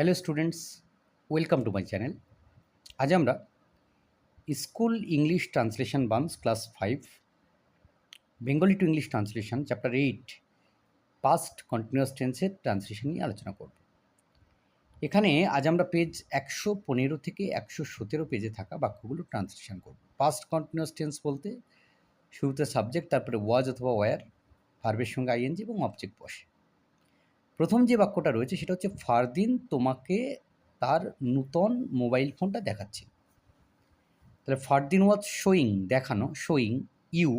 Hello students, welcome to my channel. আজ আমরা school English translation buns class five, Bengali to English translation, chapter eight past continuous টেন্সের translation নিয়ে আলোচনা করব। এখানে আজ আমরা পেজ একশো পনেরো থেকে একশো সতেরো পেজে থাকা বাক্যগুলো ট্রান্সলেশন করব। পাস্ট কন্টিনিউয়াস টেন্স বলতে শুরুতে সাবজেক্ট তারপরে ওয়াজ অথবা ওয়ার ভার্বের সঙ্গে আইএনজি এবং অবজেক্ট বসে। প্রথম যে বাক্যটা রয়েছে সেটা হচ্ছে, ফারদিন তোমাকে তার নূতন মোবাইল ফোনটা দেখাচ্ছে। তাহলে ফারদিন ওয়াজ শোয়িং, দেখানো, showing you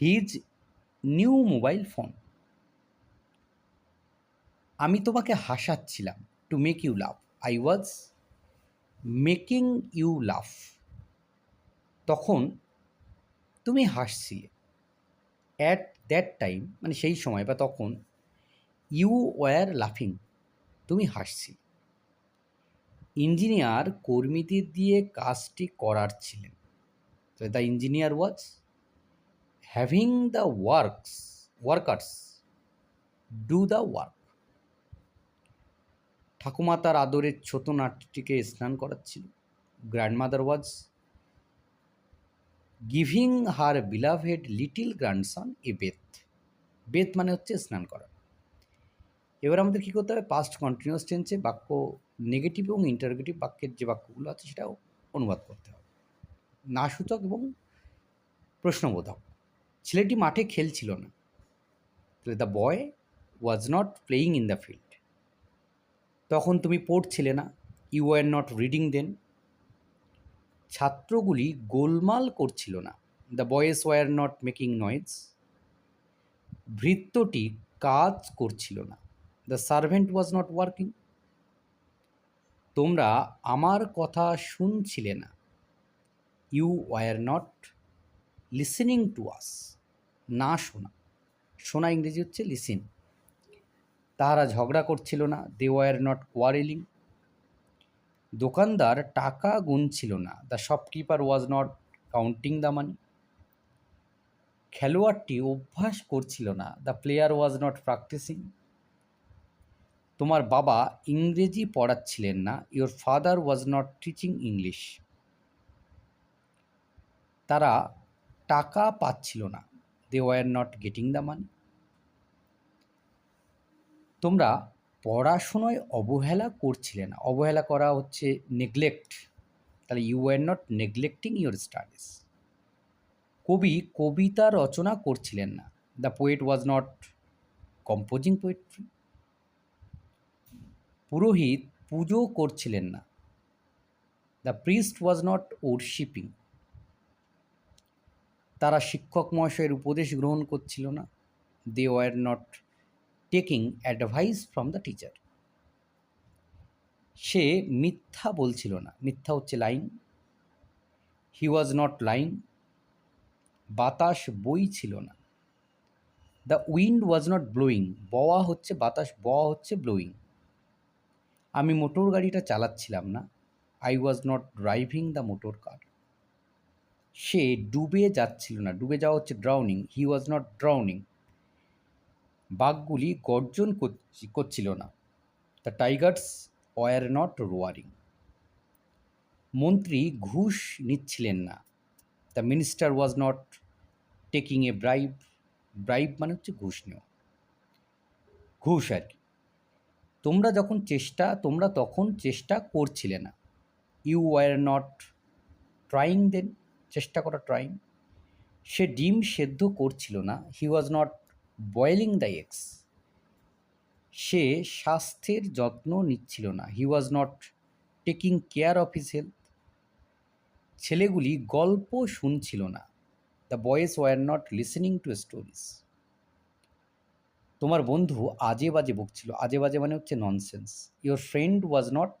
his new mobile phone. আমি তোমাকে হাসাচ্ছিলাম to make you laugh I was making you laugh তখন তুমি হাসছিলে। অ্যাট দ্যাট টাইম মানে সেই সময় বা তখন ইউ ওয়ার লাফিং তুমি হাসছি। ইঞ্জিনিয়ার কর্মীদের দিয়ে কাজটি করার ছিলেন। তো the engineer was having the works workers do the work ঠাকুমা তার আদরের ছোট নাটটিকে স্নান করাচ্ছিল। Grandmother was giving her beloved little grandson a bath bath মানে হচ্ছে স্নান করা। এবার আমাদের কী করতে হবে? পাস্ট কন্টিনিউয়াস টেন্সে বাক্য নেগেটিভ এবং ইন্টারগেটিভ বাক্যের যে বাক্যগুলো আছে সেটাও অনুবাদ করতে হবে। নাসূচক এবং প্রশ্নবোধক। ছেলেটি মাঠে খেলছিল না। তাহলে the boy was not playing in the field তখন তুমি পড়ছিলে না। You are not reading then ছাত্রগুলি গোলমাল করছিল না। The boys were not making noise ভৃত্যটি কাজ করছিল না। The servant was not working তোমরা আমার কথা শুনছিলে না। You were not listening to us না শোনা। শোনা ইংরেজি হচ্ছে লিসেন তাহারা ঝগড়া করছিল না। দে ওয়ার নট কোয়ারেলিং দোকানদার টাকা গুনছিল না। The shopkeeper was not counting the money খেলোয়াড়টি অভ্যাস করছিল না। The player was not practising তোমার বাবা ইংরেজি পড়াচ্ছিলেন না। Your father was not teaching English তারা টাকা পাচ্ছিল না। They were not getting the money তোমরা পড়াশুনোয় অবহেলা করছিলে না। অবহেলা করা হচ্ছে নেগলেক্ট তাহলে you are not neglecting your studies কবি কবিতা রচনা করছিলেন না। The poet was not composing poetry পুরোহিত পুজো করছিলেন না। The priest was not worshipping তারা শিক্ষক মহাশয়ের উপদেশ গ্রহণ করছিল না। They were not taking advice from the teacher সে মিথ্যা বলছিল না। মিথ্যা হচ্ছে lying. He was not lying বাতাস বই ছিল না। The wind was not blowing বওয়া হচ্ছে বাতাস, বওয়া হচ্ছে ব্লোয়িং আমি মোটর গাড়িটা চালাচ্ছিলাম না। I was not driving the motor car সে ডুবে যাচ্ছিল না। ডুবে যাওয়া হচ্ছে drowning he was not drowning বাঘগুলি গর্জন করছিল না। The tigers were not roaring মন্ত্রী ঘুষ নিচ্ছিলেন না। The minister was not taking a bribe bribe মানে হচ্ছে ঘুষ নেওয়া। ঘুষ আর কি। তোমরা যখন চেষ্টা, তোমরা তখন চেষ্টা করছিলে না। You were not trying then চেষ্টা করা ট্রাইং সে ডিম সেদ্ধ করছিল না। He was not boiling the eggs সে স্বাস্থ্যের যত্ন নিচ্ছিল না। He was not taking care of his health ছেলেগুলি গল্প শুনছিল না। The boys were not listening to stories তোমার বন্ধু আজে বাজে বকছিল। আজে বাজে মানে হচ্ছে nonsense your friend was not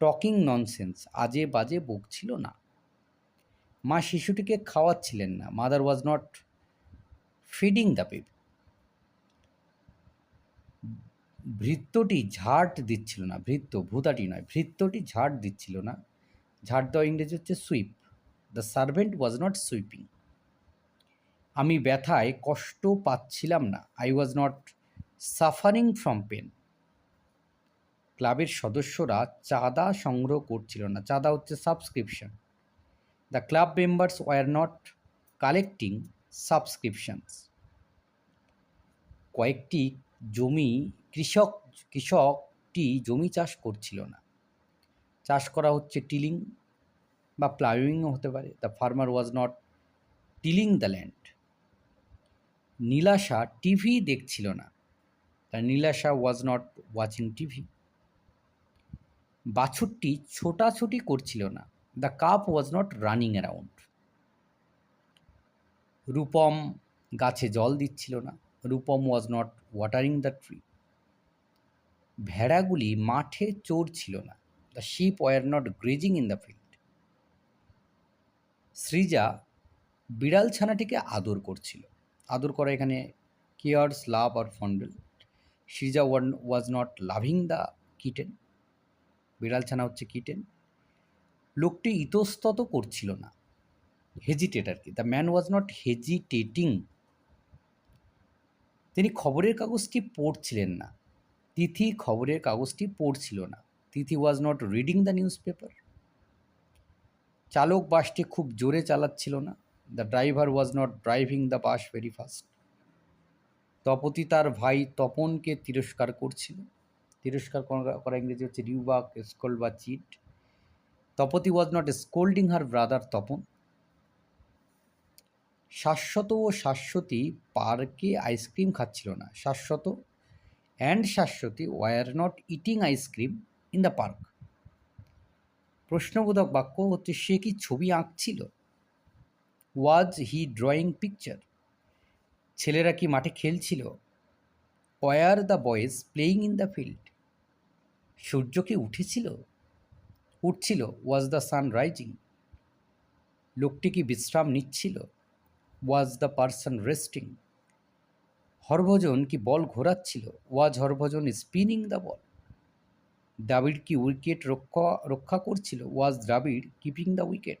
talking nonsense আজে বাজে বকছিল না। মা শিশুটিকে খাওয়াচ্ছিলেন না। Mother was not feeding the baby ভৃত্যটি ঝাড় দিচ্ছিল না। ভৃত্য, ভূতাটি নয়। ভৃত্যটি ঝাড় দিচ্ছিল না। ঝাড় দেওয়া ইংরেজি হচ্ছে sweep the servant was not sweeping আমি ব্যথায় কষ্ট পাচ্ছিলাম না। I was not suffering from pain ক্লাবের সদস্যরা চাঁদা সংগ্রহ করছিল না। চাঁদা হচ্ছে subscription the club members were not collecting subscriptions কয়েকটি জমি কৃষক, কৃষকটি জমি চাষ করছিল না। চাষ করা হচ্ছে টিলিং বা প্লাউইংও হতে পারে। The farmer was not tilling the land Nilasha TV দেখছিল না। Nilasha was not watching TV. বাছুরটি ছোটাছুটি করছিল না। The calf was not running around Rupam গাছে জল দিচ্ছিল না। Rupam was not watering the tree ভেড়াগুলি মাঠে চড়ছিল না। The sheep were not grazing in the field Srija বিড়াল ছানাটিকে আদর করছিল। আদর করা এখানে caress love R fondle Srija one was not loving the kitten বিড়াল ছানা হচ্ছে কিটেন লোকটি ইতস্তত করছিল না। হেজিটেট আর কি। The man was not hesitating তিনি খবরের কাগজটি পড়ছিলেন না। তিথি খবরের কাগজটি পড়ছিল না। Tithi was not reading the newspaper চালক বাসটি খুব জোরে চালাচ্ছিল না। The driver was not driving the bus very fast Tapati তার ভাই তপনকে তিরস্কার করছিল। তিরস্কার করা- ইংরেজি হচ্ছে রিউবাক স্কোল্ড বা chide. Tapati was not scolding her brother Tapan. Shashwata ও শাশ্বতী পার্কে আইসক্রিম খাচ্ছিল না। Shashwata and Shashwati were not eating ice cream in the park প্রশ্নবোধক বাক্য হচ্ছে, সে কি ছবি আঁকছিল? ওয়াজ হি ড্রয়িং পিকচার ছেলেরা কি মাঠে খেলছিল? Were the boys playing in the field সূর্য কি উঠেছিল? উঠছিল ওয়াজ দ্য সান রাইজিং লোকটি কি বিশ্রাম নিচ্ছিল? Was the person resting Harbhajan কি ball ঘোরাচ্ছিল? Was Harbhajan spinning the ball Dravid কি উইকেট রক্ষা রক্ষা করছিল? Was Dravid keeping the wicket